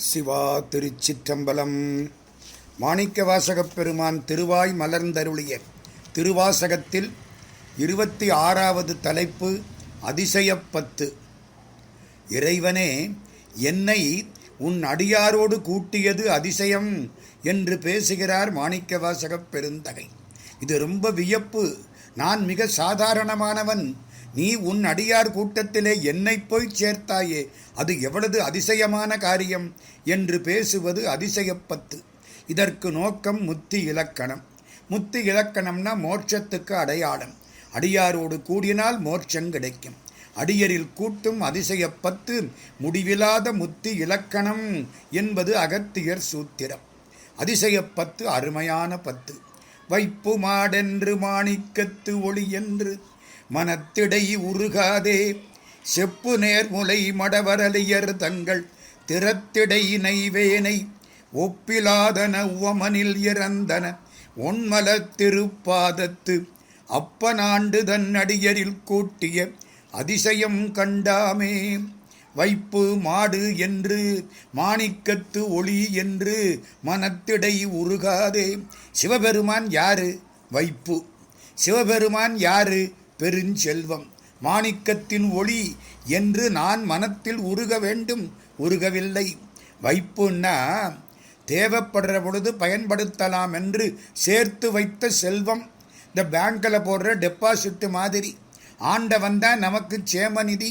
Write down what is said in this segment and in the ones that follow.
சிவா திருச்சிற்றம்பலம். மாணிக்க வாசகப் பெருமான் திருவாய் மலர்ந்தருளிய திருவாசகத்தில் இருபத்தி ஆறாவது தலைப்பு அதிசயப்பத்து இறைவனே என்னை உன் அடியாரோடு கூட்டியது அதிசயம் என்று பேசுகிறார் மாணிக்க வாசகப் பெருந்தகை. இது ரொம்ப வியப்பு. நான் மிக சாதாரணமானவன். நீ உன் அடியார் கூட்டத்திலே என்னை போய் சேர்த்தாயே அது எவ்வளவு அதிசயமான காரியம்? என்று பேசுவது அதிசயப்பத்து. இதற்கு நோக்கம் முத்தி இலக்கணம். முத்தி இலக்கணம்னா மோட்சத்துக்கு அடையாளம். அடியாரோடு கூடினால் மோட்சம் கிடைக்கும். அடியரில் கூட்டும் அதிசயப்பத்து முடிவிலாத முத்தி இலக்கணம் என்பது அகத்தியர் சூத்திரம். அதிசயப்பத்து அருமையான பத்து. வைப்பு மாடென்று மாணிக்கத்து ஒளி என்று மனத்திடை உருகாதே. செப்பு நேர்முலை மடவரலியர் தங்கள் திறத்திடை நைவேனை ஒப்பிலாதன உவமனில் இறந்தன. ஒன்மல திருப்பாதத்து அப்பனாண்டு தன் அடியரில் கூட்டிய அதிசயம் கண்டாமே. வைப்பு மாடு என்று மாணிக்கத்து ஒளி என்று மனத்திடை உருகாதே. சிவபெருமான் யாரு? வைப்பு. சிவபெருமான் யாரு? பெருஞ்செல்வம் மாணிக்கத்தின் ஒளி என்று நான் மனத்தில் உருக வேண்டும் உருகவில்லை. வைப்புன்னா தேவைப்படுற பொழுது பயன்படுத்தலாம் என்று சேர்த்து வைத்த செல்வம். இந்த பேங்கில் போடுற டெபாசிட் மாதிரி. ஆண்டவன் தான் நமக்கு சேமநிதி.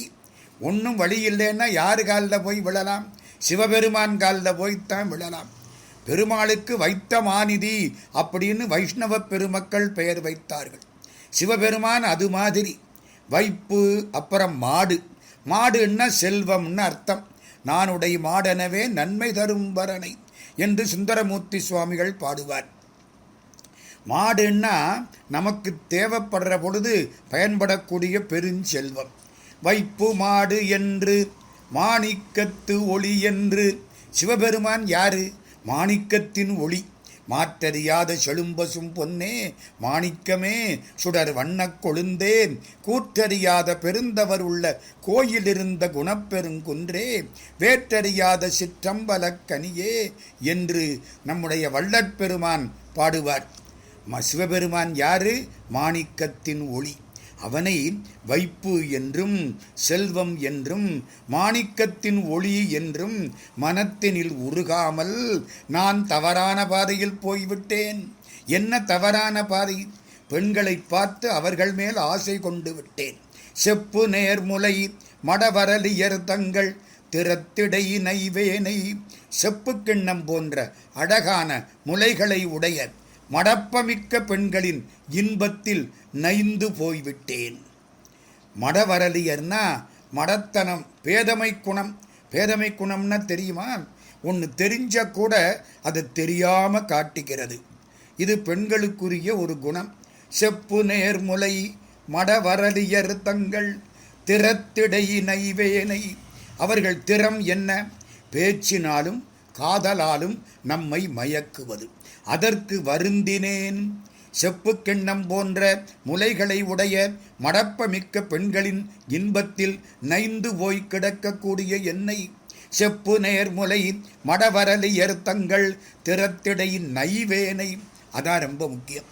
ஒன்றும் வழி இல்லைன்னா யார் காலில் போய் விழலாம்? சிவபெருமான் காலில் போய்த்தான் விழலாம். பெருமாளுக்கு வைத்த மாநிதி அப்படின்னு வைஷ்ணவ பெருமக்கள் பெயர் வைத்தார்கள். சிவபெருமான் அது மாதிரி. வைப்பு அப்புறம் மாடு. மாடுன்னா செல்வம்னு அர்த்தம். நானுடைய மாடெனவே நன்மை தரும் வரனை என்று சுந்தரமூர்த்தி சுவாமிகள் பாடுவார். மாடுன்னா நமக்கு தேவைப்படுற பொழுது பயன்படக்கூடிய பெருஞ்செல்வம். வைப்பு மாடு என்று மாணிக்கத்து ஒளி என்று. சிவபெருமான் யாரு? மாணிக்கத்தின் ஒளி. மாற்றறியாத செழும்பசும் பொன்னே மாணிக்கமே சுடர் வண்ணக் கொழுந்தேன். கூற்றறியாத பெருந்தவர் உள்ள கோயிலிருந்த குணப்பெருங்குன்றே வேற்றறியாத சிற்றம்பலக்கனியே என்று நம்முடைய வள்ளற்பெருமான் பாடுவார். சிவபெருமான் யாரு? மாணிக்கத்தின் ஒளி. அவனை வைப்பு என்றும் செல்வம் என்றும் மாணிக்கத்தின் ஒளி என்றும் மனத்தினில் உருகாமல் நான் தவறான பாதையில் போய்விட்டேன். என்ன தவறான பாதை? பெண்களை பார்த்து அவர்கள் மேல் ஆசை கொண்டு விட்டேன். செப்பு நேர்முலை மடவரலியர் தங்கள் திறத்திடை நைவேனை செப்பு கிண்ணம் போன்ற அழகான முலைகளை உடைய மடப்பமிக்க பெண்களின் இன்பத்தில் நைந்து போய்விட்டேன். மடவரலியர்னா மடத்தனம் பேதமை குணம். பேதமை குணம்னா தெரியுமா? ஒன்று தெரிஞ்ச கூட அது தெரியாமல் காட்டுகிறது. இது பெண்களுக்குரிய ஒரு குணம். செப்பு நேர்முலை மடவரலியர் தங்கள் திறத்திடை நைவேனை. அவர்கள் திறம் என்ன? பேச்சினாலும் காதலாலும் நம்மை மயக்குவது. அதற்கு வருந்தினேன். செப்பு கிண்ணம் போன்ற முலைகளை உடைய மடப்பமிக்க பெண்களின் இன்பத்தில் நைந்து போய் கிடக்கக்கூடிய என்னை செப்பு நேர்முலை மடவரலியர் தங்கள் திறத்திடை நைவேனை. அதான் ரொம்ப முக்கியம்.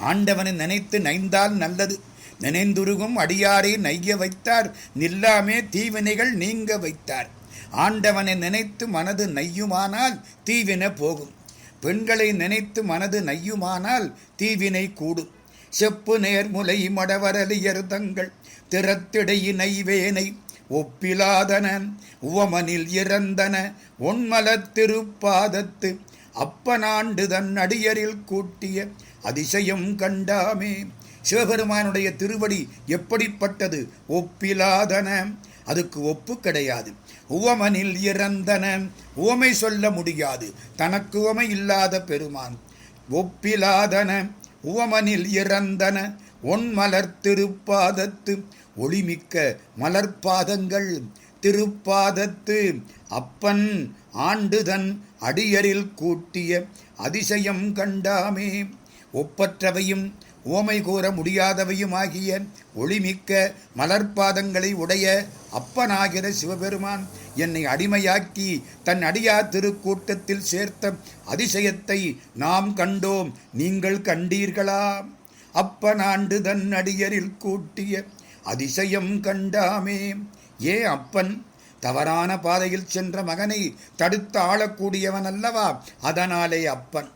ஆண்டவனை நினைத்து நைந்தால் நல்லது. நினைந்துருகும் அடியாரை நைய வைத்தார். நில்லாமே தீவினைகள் நீங்க வைத்தார். ஆண்டவனை நினைத்து மனது நையுமானால் தீவினை போகும். பெண்களை நினைத்து மனது நையுமானால் தீவினை கூடும் செப்பு நேர்முலை மடவரலியர் தங்கள் திறத்திடை ஒப்பிலாதன உவமனில் இறந்தன ஒன்மலத் திருப்பாதத்து அப்பனாண்டு தன் அடியரில் கூட்டிய அதிசயம் கண்டாமே. சிவபெருமானுடைய திருவடி எப்படிப்பட்டது? ஒப்பிலாதன. அதுக்கு ஒப்பு கிடையாது. உவமனில் இறந்தன. உவமை சொல்ல முடியாது. தனக்கு உவமை இல்லாத பெருமான். ஒப்பிலாதன. உவமனில் இறந்தன. ஒன்மலர் திருப்பாதத்து. ஒளிமிக்க மலர்பாதங்கள் திருப்பாதத்து. அப்பன் ஆண்டுதன் அடியரில் கூட்டிய அதிசயம் கண்டாமே. ஒப்பற்றவையும் ஓமை கூற முடியாதவையுமாகிய ஒளிமிக்க மலர்பாதங்களை உடைய அப்பனாகிற சிவபெருமான் என்னை அடிமையாக்கி தன் அடியார் திருக்கூட்டத்தில் சேர்த்த அதிசயத்தை நாம் கண்டோம். நீங்கள் கண்டீர்களா? அப்பனாண்டு தன் அடியரில் கூட்டிய அதிசயம் கண்டாமே. ஏ அப்பன் தவறான பாதையில் சென்ற மகனை தடுத்து ஆளக்கூடியவன் அல்லவா? அதனாலே அப்பன்.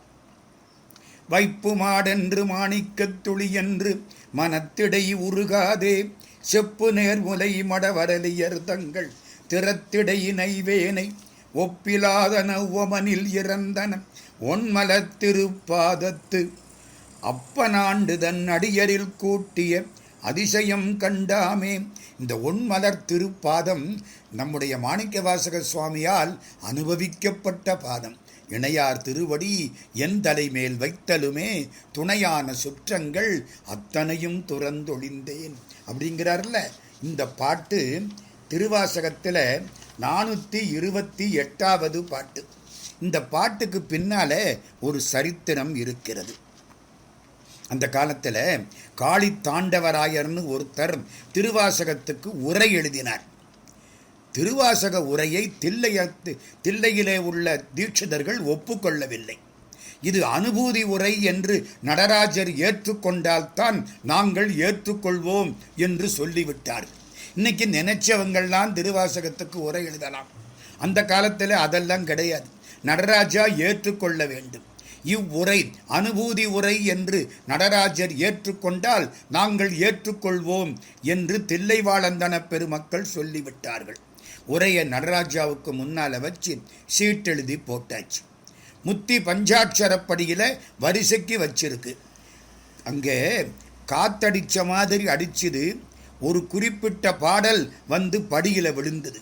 வைப்பு மாடென்று மாணிக்கத் துளி என்று மனத்திடை உருகாதே. செப்பு நேர்முலை மடவரலியர் தங்கள் திறத்திடையினை வேனை ஒப்பிலாத நவ்வமனில் இறந்தன. ஒன்மலத் திருப்பாதத்து அப்பனாண்டு தன் அடியரில் கூட்டிய அதிசயம் கண்டாமே. இந்த ஒன்மலர் திருப்பாதம் நம்முடைய மாணிக்க வாசக சுவாமியால் அனுபவிக்கப்பட்ட பாதம். இணையார் திருவடி என் தலைமேல் வைத்தலுமே துணையான சுற்றங்கள் அத்தனையும் துறந்தொழிந்தேன். அப்படிங்கிறார்ல இந்த பாட்டு திருவாசகத்தில் நானூற்றி இருபத்தி எட்டாவது பாட்டு. இந்த பாட்டுக்கு பின்னால் ஒரு சரித்திரம் இருக்கிறது. அந்த காலத்தில் காளி தாண்டவராயர்னு ஒருத்தர் திருவாசகத்துக்கு உரை எழுதினார். திருவாசக உரையை தில்லைய தில்லையிலே உள்ள தீட்சிதர்கள் ஒப்புக்கொள்ளவில்லை. இது அனுபூதி உரை என்று நடராஜர் ஏற்றுக்கொண்டால்தான் நாங்கள் ஏற்றுக்கொள்வோம் என்று சொல்லிவிட்டார் இன்னைக்கு நினைச்சவங்கள்லாம் திருவாசகத்துக்கு உரை எழுதலாம். அந்த காலத்தில் அதெல்லாம் கிடையாது. நடராஜா ஏற்றுக்கொள்ள வேண்டும். இவ்வுரை அனுபூதி உரை என்று நடராஜர் ஏற்றுக்கொண்டால் நாங்கள் ஏற்றுக்கொள்வோம் என்று தில்லைவாழந்தன பெருமக்கள் சொல்லிவிட்டார்கள். உரையை நடராஜாவுக்கு முன்னால் வச்சு சீட்டெழுதி போட்டாச்சு. முத்தி பஞ்சாட்சரப்படியில் வரிசைக்கு வச்சிருக்கு. அங்கே காத்தடிச்ச மாதிரி அடிச்சுது ஒரு குறிப்பிட்ட பாடல் வந்து படியில் விழுந்தது.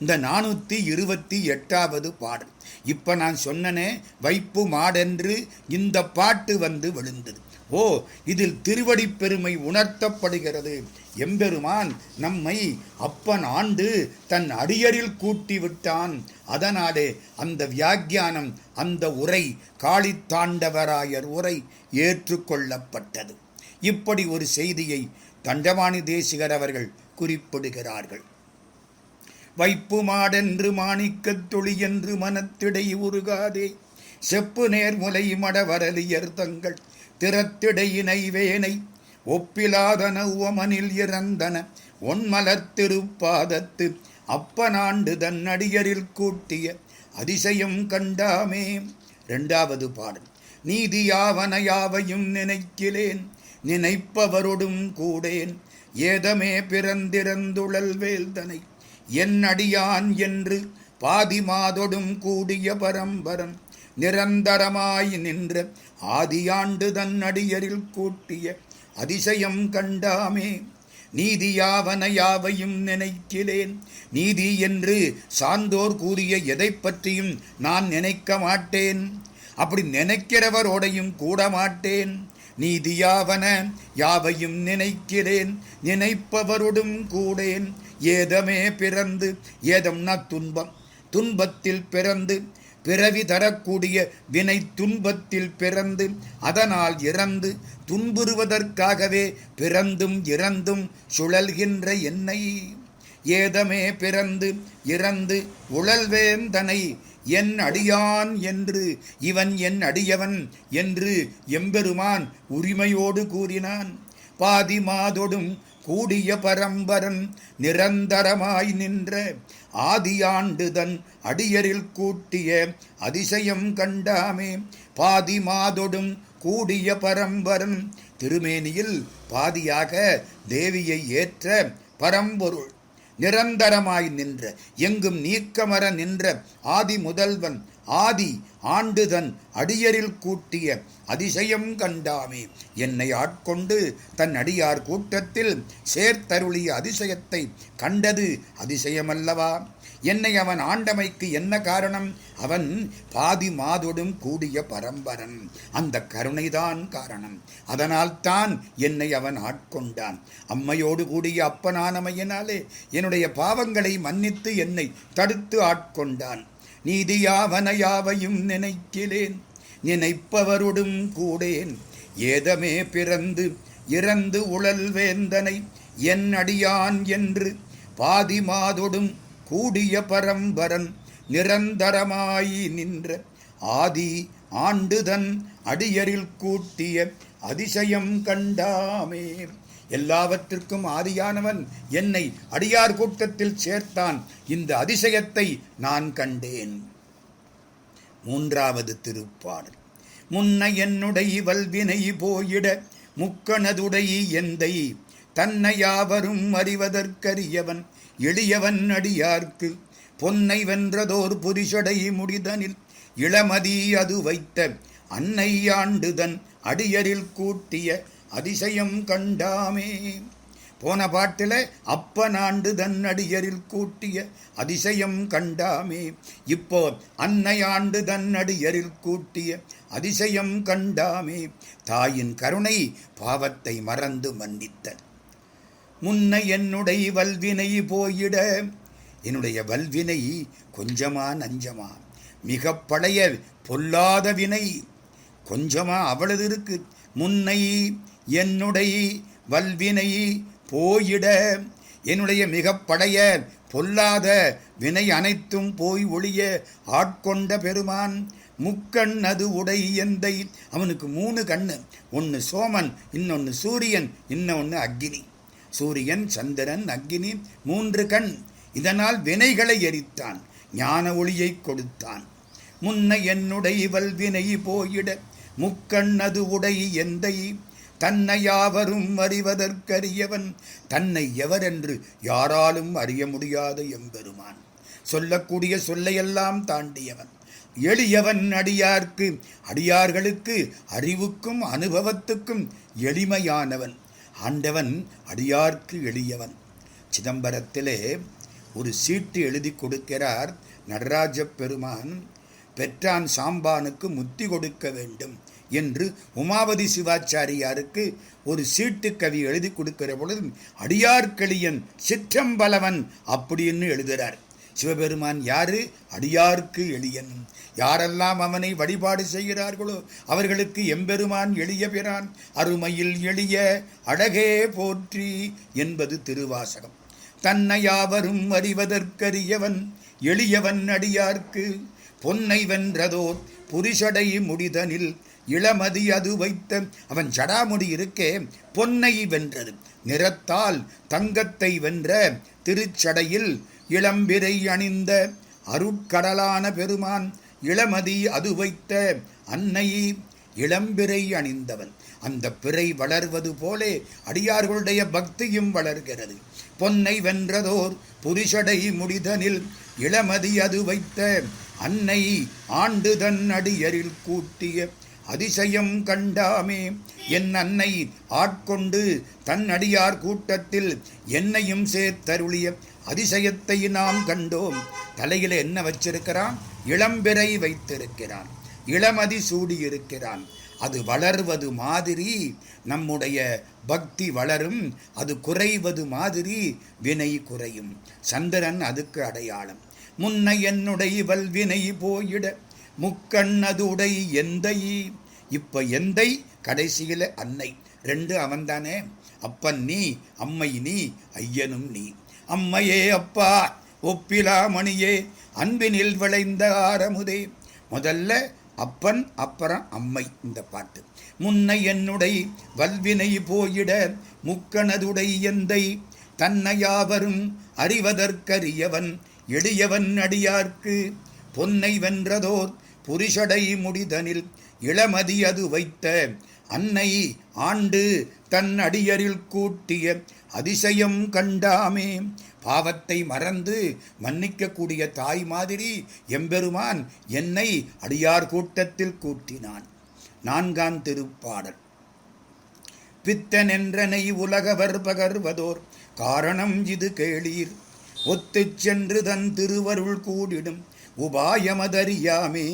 இந்த நானூற்றி இருபத்தி எட்டாவது பாடல். இப்போ நான் சொன்னனே வைப்பு மாடென்று இந்த பாட்டு வந்து விழுந்தது. ஓ இதில் திருவடி பெருமை உணர்த்தப்படுகிறது. எம்பெருமான் நம்மை அப்பன் ஆண்டு தன் அடியரில் கூட்டி விட்டான். அதனாலே அந்த வியாக்கியானம் அந்த உரை காளித்தாண்டவராயர் உரை ஏற்றுக்கொள்ளப்பட்டது இப்படி ஒரு செய்தியை தண்டவாணி தேசிகர் அவர்கள் குறிப்பிடுகிறார்கள். வைப்பு மாடென்று மாணிக்கத் தொழி என்று மனத்திடை உருகாதே. செப்பு நேர்முலை மடவரலியர் தங்கள் திறத்திடையினை வேனை ஒப்பிலாதன உவமனில் இறந்தன. ஒன்மலர் திருப்பாதத்து அப்பனாண்டு தன்னடியரில் கூட்டிய அதிசயம் கண்டாமே. இரண்டாவது பாடல். நீதியாவன யாவையும் நினைக்கிலேன். நினைப்பவரொடும் கூடேன். ஏதமே பிறந்திறந்துழல் வேல்தனை. என் அடியான் என்று பாதிமாதொடும் கூடிய பரம்பரம் நிரந்தரமாய் நின்ற ஆதியாண்டு தன் அடியரில் கூட்டிய அதிசயம் கண்டாமே. நீதியாவன யாவையும் நினைக்கிறேன். நீதி என்று சார்ந்தோர் கூறிய எதை பற்றியும் நான் நினைக்க மாட்டேன். அப்படி நினைக்கிறவரோடையும் கூட மாட்டேன் நீதியாவன யாவையும் நினைக்கிறேன் நினைப்பவருடும் கூடேன். ஏதமே பிறந்து ஏதம்னா துன்பம். துன்பத்தில் பிறந்து பிறவி தரக்கூடிய வினை துன்பத்தில் பிறந்து அதனால் இறந்து துன்புறுவதற்காகவே பிறந்தும் இறந்தும் சுழல்கின்ற என்னை. ஏதமே பிறந்து இறந்து உழல்வேந்தனை என் அடியான் என்று இவன் என் அடியவன் என்று எம்பெருமான் உரிமையோடு கூறினான். பாதி மாதொடும் கூடிய பரம்பரன் நிரந்தரமாய் நின்ற ஆதியாண்டுதன் அடியரில் கூட்டிய அதிசயம் கண்டாமே. பாதி மாதொடும் கூடிய பரம்பரன் திருமேனியில் பாதியாக தேவியை ஏற்ற பரம்பொருள். நிரந்தரமாய் நின்ற எங்கும் நீக்கமர நின்ற ஆதி முதல்வன் ஆதி ஆண்டுதன் அடியரில் கூட்டிய அதிசயம் கண்டாமே. என்னை ஆட்கொண்டு தன் அடியார் கூட்டத்தில் சேர்த்தருளிய அதிசயத்தை கண்டது அதிசயமல்லவா? என்னை அவன் ஆண்டமைக்கு என்ன காரணம்? அவன் பாதி மாதோடும் கூடிய பரம்பரன். அந்த கருணைதான் காரணம். அதனால் தான் என்னை அவன் ஆட்கொண்டான். அம்மையோடு கூடிய அப்பனானமையினாலே என்னுடைய பாவங்களை மன்னித்து என்னை தடுத்து ஆட்கொண்டான். நீதியாவனையாவையும் நினைக்கிறேன். நினைப்பவருடும் கூடேன். ஏதமே பிறந்து இறந்து உழல் வேந்தனை என் அடியான் என்று பாதி மாதொடும் கூடிய பரம்பரன் நிரந்தரமாய் நின்ற ஆதி ஆண்டுதன் அடியரில் கூட்டிய அதிசயம் கண்டாமே. எல்லாவற்றிற்கும் ஆதியானவன் என்னை அடியார் கூட்டத்தில் சேர்த்தான். இந்த அதிசயத்தை நான் கண்டேன். மூன்றாவது திருப்பாடல். முன்ன என்னுடைய வல்வினை போயிட முக்கணதுடைய எந்தை தன்னை யாவரும் அறிவதற்கரியவன் எளியவன் அடியார்க்கு பொன்னை வென்றதோர் புரிஷடை முடிதனில் இளமதி அது வைத்த அன்னை ஆண்டுதன் அடியரில் கூட்டிய அதிசயம் கண்டாமே. போன பாட்டில் அப்பனாண்டு தன் அடியரில் கூட்டிய அதிசயம் கண்டாமே. இப்போ அன்னை ஆண்டு தன் அடியரில் கூட்டிய அதிசயம் கண்டாமே. தாயின் கருணை பாவத்தை மறந்து மன்னித்த முன்னை என்னுடைய வல்வினை போயிட. என்னுடைய வல்வினை கொஞ்சமா நஞ்சமா. மிக பழைய பொல்லாத வினை கொஞ்சமா அவ்வளவு இருக்கு. முன்னை என்னுடைய வல்வினை போயிட. என்னுடைய மிக பழைய பொல்லாத வினை அனைத்தும் போய் ஒளிய ஆட்கொண்ட பெருமான் முக்கண் அது உடை எந்தை அவனுக்கு மூணு கண்ணு. ஒன்று சோமன் இன்னொன்று சூரியன் இன்னொன்று அக்னி. சூரியன் சந்திரன் அக்னி மூன்று கண். இதனால் வினைகளை எரித்தான் ஞான ஒளியை கொடுத்தான். முன்ன என்னுடைய வல்வினை போயிட முக்கண்ணது உடை எந்தை. தன்னை யாவரும் அறிவதற்கரியவன் தன்னை எவரென்று யாராலும் அறிய முடியாத எம்பெருமான். சொல்லக்கூடிய சொல்லையெல்லாம் தாண்டியவன். எளியவன் அடியார்க்கு அடியார்களுக்கு அறிவுக்கும் அனுபவத்துக்கும் எளிமையானவன். ஆண்டவன் அடியார்க்கு எளியவன். சிதம்பரத்திலே ஒரு சீட்டு எழுதி கொடுக்கிறார். நடராஜ பெருமான் பெற்றான் சாம்பானுக்கு முத்தி கொடுக்க வேண்டும் என்று உமாவதி சிவாச்சாரியாருக்கு ஒரு சீட்டு கவி எழுதி கொடுக்கிற பொழுது அடியார்களியன் சிற்றம்பலவன் அப்படின்னு எழுதுகிறார் சிவபெருமான் யாரு? அடியார்க்கு எளியன். யாரெல்லாம் அவனை வழிபாடு செய்கிறார்களோ அவர்களுக்கு எம்பெருமான் எளிய பிறான் அருமையில் எளிய அழகே போற்றி என்பது திருவாசகம். தன்னை யாவரும் அறிவதற்கரியவன் எளியவன் அடியார்க்கு. பொன்னை வென்றதோர் புரிஷடை முடிதனில் இளமதி அது வைத்த அவன் ஜடாமுடி இருக்கே பொன்னை வென்றது. நிறத்தால் தங்கத்தை வென்ற திருச்சடையில் இளம்பிரை அணிந்த அருட்கடலான பெருமான் இளமதி அது வைத்த அன்னை இளம்பிரை அணிந்தவன். அந்த பிறை வளர்வது போலே அடியார்களுடைய பக்தியும் வளர்கிறது. பொன்னை வென்றதோர் புரிஷடை முடிதனில் இளமதி அது வைத்த அன்னை ஆண்டு தன் அடியரில் கூட்டிய அதிசயம் கண்டாமே. என் அன்னை ஆட்கொண்டு தன் அடியார் கூட்டத்தில் என்னையும் சேர்த்தருளிய அதிசயத்தை நாம் கண்டோம். தலையில் என்ன வச்சிருக்கிறான்? இளம்பிறை வைத்திருக்கிறான். இளமதி சூடியிருக்கிறான். அது வளர்வது மாதிரி நம்முடைய பக்தி வளரும். அது குறைவது மாதிரி வினை குறையும். சந்திரன் அதுக்கு அடையாளம். முன்னை என்னுடைய வல்வினை போயிட முக்கண்ணதுடை எந்தை? இப்ப எந்தை? கடைசியில் அன்னை. ரெண்டு அவன்தானே. அப்பன் நீ அம்மை நீ ஐயனும் நீ. அம்மையே அப்பா ஒப்பிலா மணியே அன்பினில் விளைந்த ஆரமுதே. முதல்ல அப்பன் அப்புறம் அம்மை இந்த பாட்டு. முன்னை என்னுடைய வல்வினை போயிட முக்கணதுடை எந்தை. தன்னையாவரும் அறிவதற்கரியவன் எளியவன் அடியார்க்கு. பொன்னை வென்றதோர் புரிஷடை முடிதனில் இளமதி அது வைத்த அன்னை ஆண்டு தன் அடியரில் கூட்டிய அதிசயம் கண்டாமே. பாவத்தை மறந்து மன்னிக்கக்கூடிய தாய் மாதிரி எம்பெருமான் என்னை அடியார் கூட்டத்தில் கூட்டினான். நான்காம் திருப்பாடல். பித்தன் என்றனை உலகவர் பகர்வதோர் காரணம் இது கேளீர். ஒத்துச் சென்று தன் திருவருள் கூடிடும் உபாயமதறியாமே.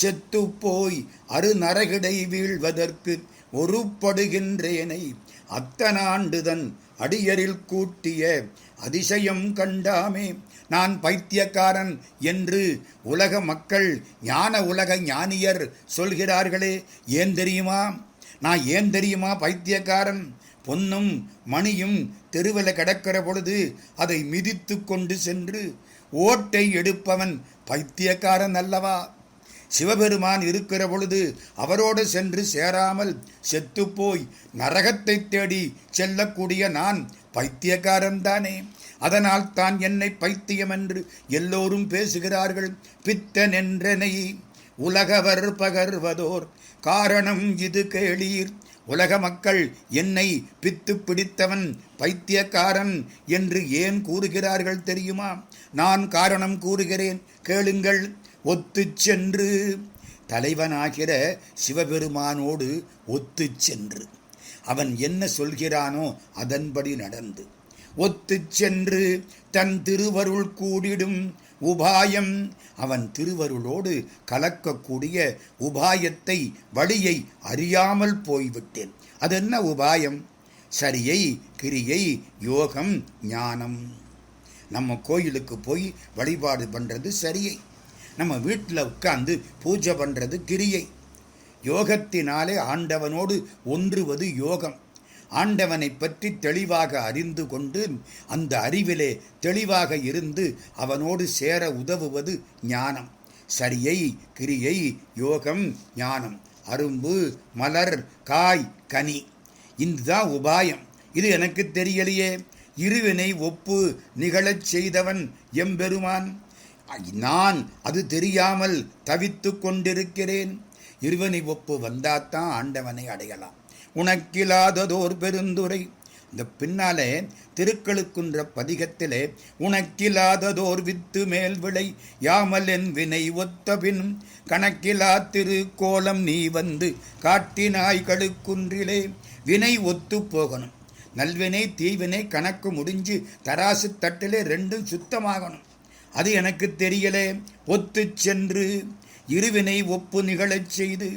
செத்துப்போய் அருநரகிடை வீழ்வதற்கு ஒருப்படுகின்றேனை அத்தனாண்டுதன் அடியரில் கூட்டிய அதிசயம் கண்டாமே. நான் பைத்தியக்காரன் என்று உலக மக்கள் ஞான உலக ஞானியர் சொல்கிறார்களே ஏன் தெரியுமா? நான் ஏன் தெரியுமா பைத்தியக்காரன்? பொன்னும் மணியும் தெருவில் கிடக்கிற பொழுது அதை மிதித்து கொண்டு சென்று ஓட்டை எடுப்பவன் பைத்தியக்காரன் அல்லவா? சிவபெருமான் இருக்கிற பொழுது அவரோடு சென்று சேராமல் செத்துப்போய் நரகத்தை தேடி செல்லக்கூடிய நான் பைத்தியக்காரன்தானே அதனால் தான் என்னை பைத்தியம் என்று எல்லோரும் பேசுகிறார்கள். பித்தன் என்றனை உலகவர் பகர்வதோர். காரணம் இது கேளீர். உலக மக்கள் என்னை பித்து பிடித்தவன் பைத்தியக்காரன் என்று ஏன் கூறுகிறார்கள் தெரியுமா? நான் காரணம் கூறுகிறேன். கேளுங்கள். ஒத்து சென்று. தலைவனாகிற சிவபெருமானோடு ஒத்து சென்று. அவன் என்ன சொல்கிறானோ அதன்படி நடந்து. ஒத்து சென்று தன் திருவருள் கூடிடும் உபாயம் அவன் திருவருளோடு கலக்கக்கூடிய உபாயத்தை வழியை அறியாமல் போய்விட்டேன். அது என்ன உபாயம்? சரியை கிரியை யோகம் ஞானம். நம்ம கோயிலுக்கு போய் வழிபாடு பண்ணுறது சரியை. நம்ம வீட்டில் உட்கார்ந்து பூஜை பண்ணுறது கிரியை. யோகத்தினாலே ஆண்டவனோடு ஒன்றுவது யோகம். ஆண்டவனை பற்றி தெளிவாக அறிந்து கொண்டு அந்த அறிவிலே தெளிவாக இருந்து அவனோடு சேர உதவுவது ஞானம். சரியை கிரியை யோகம் ஞானம். அரும்பு மலர் காய் கனி. இதுதான் உபாயம். இது எனக்கு தெரியலையே. இருவினை ஒப்பு நிகழச் செய்தவன் எம்பெருமான். நான் அது தெரியாமல் தவித்து கொண்டிருக்கிறேன். இருவனை ஒப்பு வந்தாத்தான் ஆண்டவனை அடையலாம். உனக்கில்லாததோர் பெருந்துரை இந்த பின்னாலே திருக்களுக்குன்ற பதிகத்திலே உனக்கில்லாததோர் வித்து மேல் விளை யாமல் என் வினை ஒத்த பின் கணக்கிலா திருக்கோலம் நீ வந்து காட்டினாய் கழுக்குன்றிலே வினை ஒத்து போகணும். நல்வினை தீவினை கணக்கு முடிஞ்சு தராசு தட்டிலே ரெண்டும் சுத்தமாகணும். அது எனக்கு தெரியலே. ஒத்து சென்று இருவினை ஒப்பு நிகழச் செய்து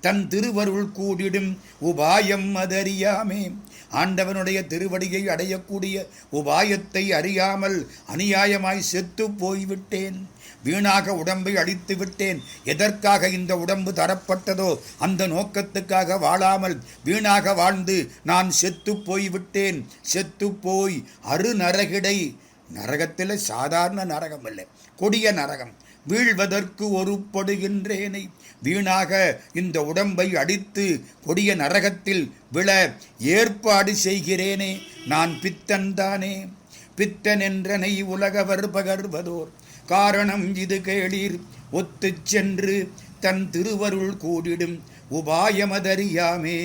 தன் திருவருள் கூடிடும் உபாயம் அதறியாமே. ஆண்டவனுடைய திருவடியை அடையக்கூடிய உபாயத்தை அறியாமல் அநியாயமாய் செத்து போய்விட்டேன். வீணாக உடம்பை அழித்து விட்டேன். எதற்காக இந்த உடம்பு தரப்பட்டதோ அந்த நோக்கத்துக்காக வாழாமல் வீணாக வாழ்ந்து நான் செத்து போய்விட்டேன். செத்து போய் அருநரகிடை நரகத்தில் சாதாரண நரகம் இல்லை கொடிய நரகம். வீழ்வதற்கு ஒருப்படுகின்றேனை. வீணாக இந்த உடம்பை அடித்து கொடிய நரகத்தில் விழ ஏற்பாடு செய்கிறேனே நான் பித்தன்தானே பித்தன் என்றனை உலகவர் பகர்வதோர். காரணம் இது கேளீர் ஒத்துச் சென்று தன் திருவருள் கூடிடும் உபாயமதறியாமே.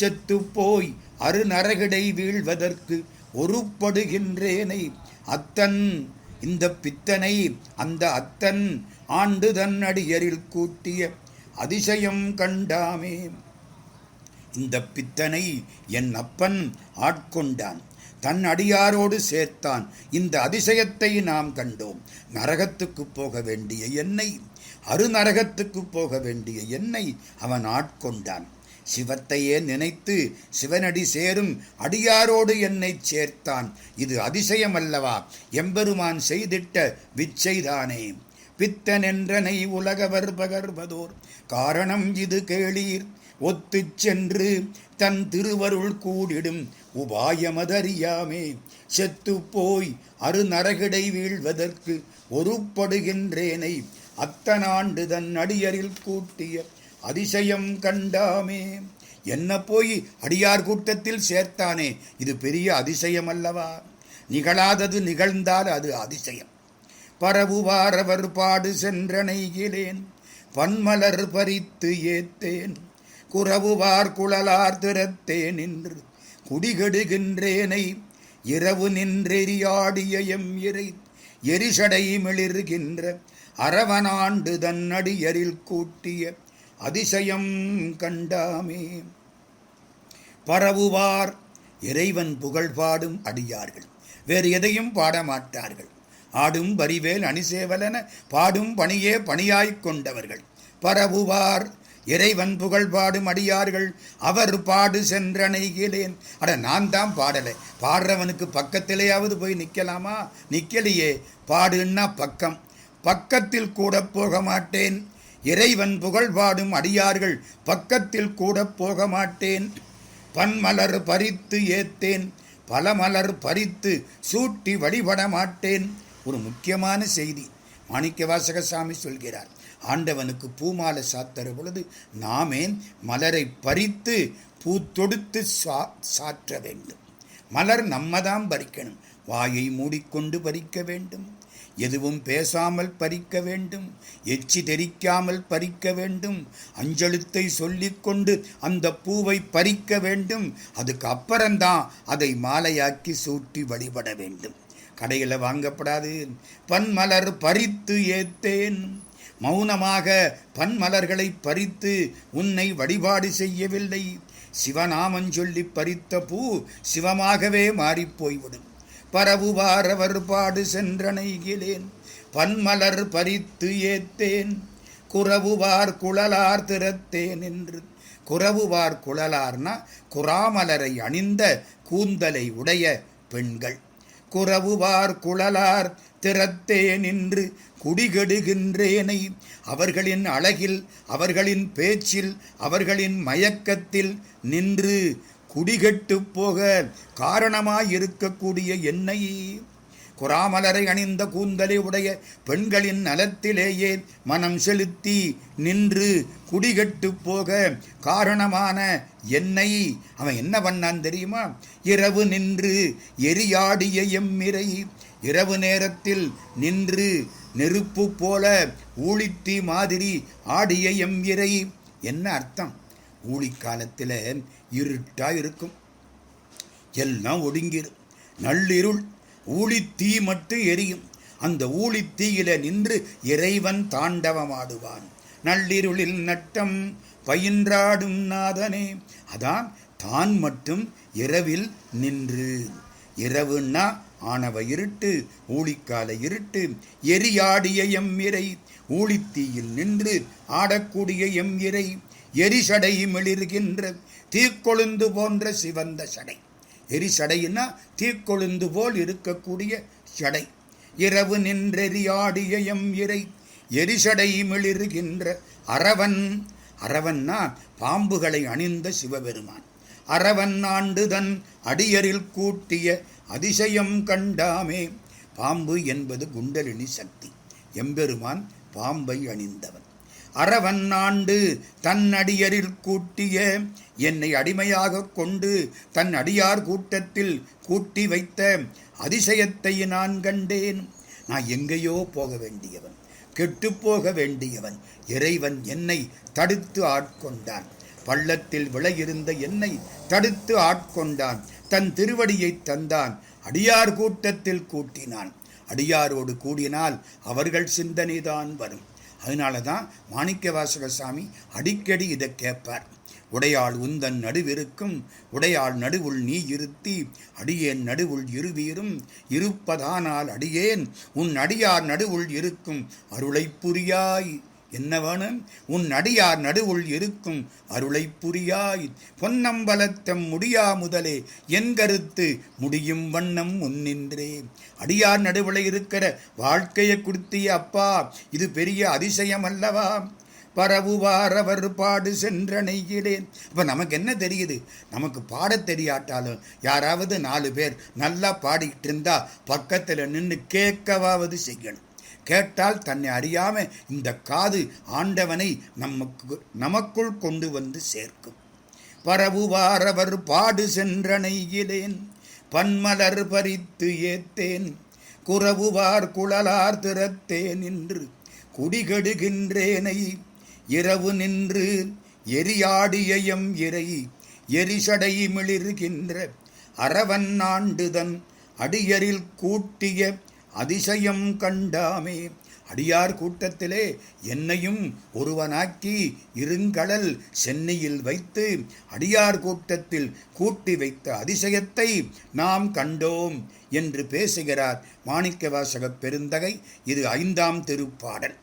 செத்துப்போய் அருநரகிடை வீழ்வதற்கு ஒருப்படுகின்றேனை. அத்தன் இந்த பித்தனை அந்த அத்தன் ஆண்டு தன் அடியரில் கூட்டிய அதிசயம் கண்டாமே. இந்த பித்தனை என் அப்பன் ஆட்கொண்டான். தன் அடியாரோடு சேர்த்தான். இந்த அதிசயத்தை நாம் கண்டோம். நரகத்துக்கு போக வேண்டிய என்னை அருநரகத்துக்கு போக வேண்டிய என்னை அவன் ஆட்கொண்டான். சிவத்தையே நினைத்து சிவனடி சேரும் அடியாரோடு என்னை சேர்த்தான். இது அதிசயம் அல்லவா எம்பெருமான் செய்திட்ட விச்சைதானே. பித்தனென்றனை உலகவர் பகர்வதோர். காரணம் இது கேளீர். ஒத்துச் சென்று தன் திருவருள் கூடிடும் உபாயமதறியாமே. செத்து போய் அருநரகிடை வீழ்வதற்கு ஒருப்படுகின்றேனை. அத்தனாண்டு தன் அடியரில் கூட்டிய அதிசயம் கண்டாமே. என்ன போய் அடியார் கூட்டத்தில் சேர்த்தானே? இது பெரிய அதிசயம் அல்லவா? நிகழாதது நிகழ்ந்தால் அது அதிசயம். பரவுவாரவர் பாடு சென்றனைகிலேன் பன்மலர் பறித்து ஏத்தேன். குறவுவார் குழலார் திறத்தேன் நின்று குடிகெடுகின்றேனை. இரவு நின்றெறியாடிய எம் இறை எரிசடை மிளிர்கின்ற அரவனாண்டு தன்னடியரில் கூட்டிய அதிசயம் கண்டாமே. பரவுவார் இறைவன் புகழ் பாடும் அடியார்கள். வேறு எதையும் பாடமாட்டார்கள். ஆடும் வரிவேல் அணிசேவலன பாடும் பணியே பணியாய்க் கொண்டவர்கள். பரவுவார் இறைவன் புகழ் பாடும் அடியார்கள். அவர் பாடு சென்றணைகிறேன். அட நான் தான் பாடலை. பாடுறவனுக்கு பக்கத்திலேயாவது போய் நிற்கலாமா? நிற்கலையே. பாடுன்னா பக்கம்? பக்கத்தில் கூட போக மாட்டேன் இறைவன் புகழ்பாடும் அடியார்கள் பக்கத்தில் கூட போக மாட்டேன் பன்மலர் பறித்து ஏத்தேன் பல மலர் பறித்து சூட்டி வழிபட மாட்டேன் ஒரு முக்கியமான செய்தி மாணிக்க வாசகசாமி சொல்கிறார். ஆண்டவனுக்கு பூமாலை சாத்தற பொழுது நாமே மலரை பறித்து பூ தொடுத்து சா சாற்ற வேண்டும். மலர் நம்ம தான் பறிக்கணும் வாயை மூடிக்கொண்டு பறிக்க வேண்டும். எதுவும் பேசாமல் பறிக்க வேண்டும். எச்சி தெரிக்காமல் பறிக்க வேண்டும். அஞ்செழுத்தை சொல்லிக்கொண்டு அந்த பூவை பறிக்க வேண்டும். அதுக்கு அப்புறம்தான் அதை மாலையாக்கி சூட்டி வழிபட வேண்டும். கடையில் வாங்கப்படாது. பன்மலர் பறித்து ஏத்தேன். மௌனமாக பன்மலர்களை பறித்து உன்னை வழிபாடு செய்யவில்லை. சிவநாமம் சொல்லி பறித்த பூ சிவமாகவே மாறிப்போய்விடும் பரவுவாரவர் பாடு சென்றனைகிலேன். பன்மலர் பறித்து ஏத்தேன். குறவுவார் குழலார் திறத்தேன் என்று. குறவுவார் குழலார்னா குறாமலரை அணிந்த கூந்தலை உடைய பெண்கள். குறவுவார் குழலார் திறத்தே நின்று குடிகெடுகின்றேனை. அவர்களின் அழகில் அவர்களின் பேச்சில் அவர்களின் மயக்கத்தில் நின்று குடிகெட்டு போக காரணமாயிருக்கக்கூடிய என்னை. குறாமலரை அணிந்த கூந்தலை உடைய பெண்களின் நலத்திலேயே மனம் செலுத்தி நின்று குடிகட்டு போக காரணமான என்னை. அவன் என்ன பண்ணான் தெரியுமா? இரவு நின்று எரியாடிய எம்மிரை இரவு நேரத்தில் நின்று நெருப்பு போல ஊழித்தி மாதிரி ஆடிய எம் இறை என்ன அர்த்தம்? ஊழிக்காலத்தில் இருட்டாக இருக்கும் எல்லாம் ஒடுங்கிடும். நள்ளிருள் ஊழித்தீ மட்டும் எரியும். அந்த ஊழித்தீயில நின்று இறைவன் தாண்டவமாடுவான். நள்ளிருளில் நட்டம் பயின்றாடும் நாதனே. அதான் தான் மட்டும் இரவில் நின்று. இரவுன்னா ஆணவ இருட்டு ஊழிக்கால இருட்டு எரியாடிய எம் இறை. ஊழித்தீயில் நின்று ஆடக்கூடிய எம் இறை. எரிசடை மிளிர்கின்ற தீக்கொழுந்து போன்ற சிவந்த சடை. எரிசடைன்னா தீக்கொழுந்து போல் இருக்கக்கூடிய சடை. இரவு நின்றெறியாடிய எம் இறை. எரிசடை மிளிர்கின்ற அரவன். அரவன்னா பாம்புகளை அணிந்த சிவபெருமான். அரவன் ஆண்டுதன் அடியரில் கூட்டிய அதிசயம் கண்டாமே. பாம்பு என்பது குண்டலினி சக்தி. எம்பெருமான் பாம்பை அணிந்தவன். அரவன் ஆண்டு தன் அடியரில் கூட்டிய என்னை அடிமையாக கொண்டு தன் அடியார் கூட்டத்தில் கூட்டி வைத்த அதிசயத்தை நான் கண்டேன். நான் எங்கேயோ போக வேண்டியவன் கெட்டுப்போக வேண்டியவன் இறைவன் என்னை தடுத்து ஆட்கொண்டான். பள்ளத்தில் விளையிருந்த என்னை தடுத்து ஆட்கொண்டான். தன் திருவடியை தந்தான் அடியார் கூட்டத்தில் கூட்டினான். அடியாரோடு கூடினால் அவர்கள் சிந்தனைதான் வரும். அதனால தான் மாணிக்க வாசகசாமி அடிக்கடி இதை கேட்பார். உடையாள் உந்தன் நடுவிருக்கும் உடையாள் நடுவுள் நீ இருத்தி அடியேன் நடுவுள் இருவீரும் இருப்பதானால் அடியேன் உன் அடியார் நடுவுள் இருக்கும் அருளை புரியாய். என்ன வேணும் உன் அடியார் நடுவுள் இருக்கும் அருளை புரியாய். பொன்னம்பலத்தம் முடியா முதலே என் கருத்து முடியும் வண்ணம் முன்னின்றே. அடியார் நடுவில் இருக்கிற வாழ்க்கையை கொடுத்திய அப்பா இது பெரிய அதிசயம் அல்லவா பரவுவாரவர் பாடு சென்ற இப்போ நமக்கு என்ன தெரியுது? நமக்கு பாடத் தெரியாட்டாலும் யாராவது நாலு பேர் நல்லா பாடிக்கிட்டு இருந்தால் பக்கத்தில் நின்று கேட்கவாவது செய்யணும். கேட்டால் தன்னை அறியாம இந்த காது ஆண்டவனை நமக்கு நமக்குள் கொண்டு வந்து சேர்க்கும். பரவுவாரவர் பாடு சென்றனையிலேன் பன்மலர் பறித்து ஏத்தேன் குறவுவார் குழலார் திறத்தேன் என்று குடிகெடுகின்றேனை இரவு நின்று எரியாடியம் இறை எரிசடை மிளிர்கின்ற அரவன் ஆண்டுதன் அடியரில் கூட்டிய அதிசயம் கண்டாமே. அடியார் கூட்டத்திலே என்னையும் ஒருவனாக்கி இருங்கடல் சென்னையில் வைத்து அடியார் கூட்டத்தில் கூட்டி வைத்த அதிசயத்தை நாம் கண்டோம் என்று பேசுகிறார் மாணிக்கவாசக பெருந்தகை. இது ஐந்தாம் திருப்பாடல்.